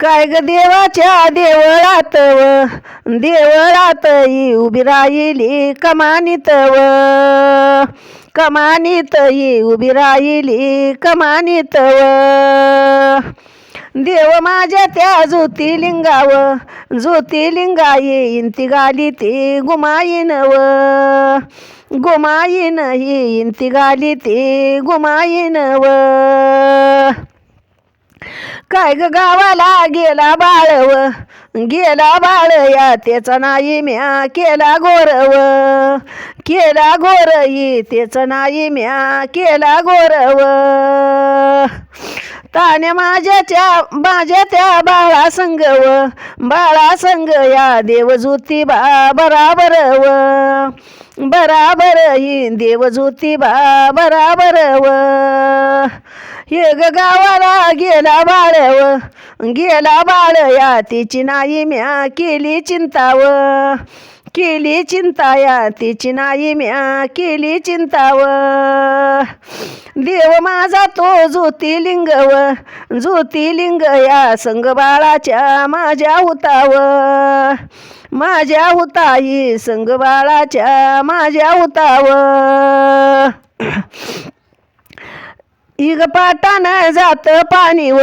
काय ग देवाच्या देवळात व देवळात उभी राहिली कमानीत व कमानीत उभी राहिली कमानीत व देव माझ्या त्या ज्योतिलिंगाव ज्योतिलिंगा येईन ती गाली ती गुमाईन व गुमाईन येईन ती गाली ती गुमाईन व काय ग गावाला गेला बाळव? गेला बाळ या त्याचा नाही म्या केला गोरव. केला गोरई त्याचं नाही म्या केला गोरव. ताने माझ्याच्या माझ्या त्या बाळा संगव. बाळा संग या देवजूती बा बराबर व. बराबर ही देवजूती बा बराबर व. हे ग गावाला गेला बाळव. गेला बाळ या तिची नाही म्या केली चिंताव. केली चिंता या तिची नाही म्या केली चिंताव. देव माझा तो ज्योतिलिंगव ज्योतिलिंग या संग बाळाच्या माझ्या उताव माझ्या हुताई संग बाळाच्या माझ्या उताव इग पाटान जात पाणी व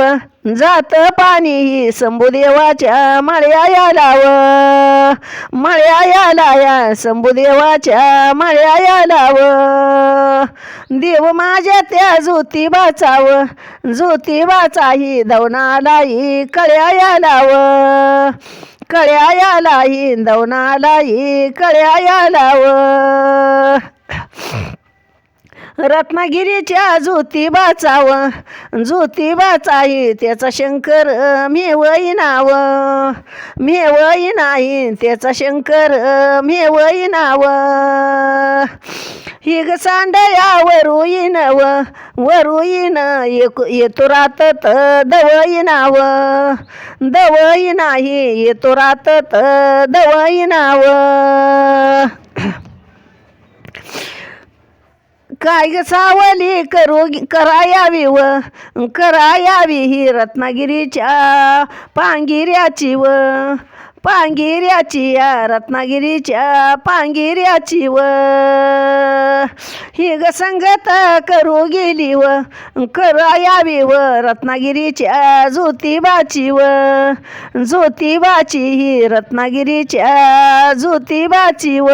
जात पाणी ही शंभुदेवाच्या मळ्या यालाव मळ्या याला या शंभुदेवाच्या मळ्या याला व देव माझ्या त्या ज्योतिबाचा व ज्योती धवनालाही दवनालाही कळ्या व कळ्या यालाही धवनालाही कळ्या यालाव रत्नागिरीच्या ज्योती बाचाव ज्योती बाचाई त्याचा शंकर मेवई नाव. मेवई नाही त्याचा शंकर मेवई नाव. हिग ग सांडया वरुईन व वरुईन एक येतो रातत दवई नाव. दवई नाही येतो रातत दवई नाव. काय ग सावली? करू करायावी व करायावी ही रत्नागिरीच्या पांगिऱ्याची व पांगिऱ्याची या रत्नागिरीच्या पांगिऱ्याची व ही ग संगत करू गेली व करायावी व रत्नागिरीच्या ज्योतिबाची व ज्योतिबाची ही रत्नागिरीच्या ज्योतिबाची व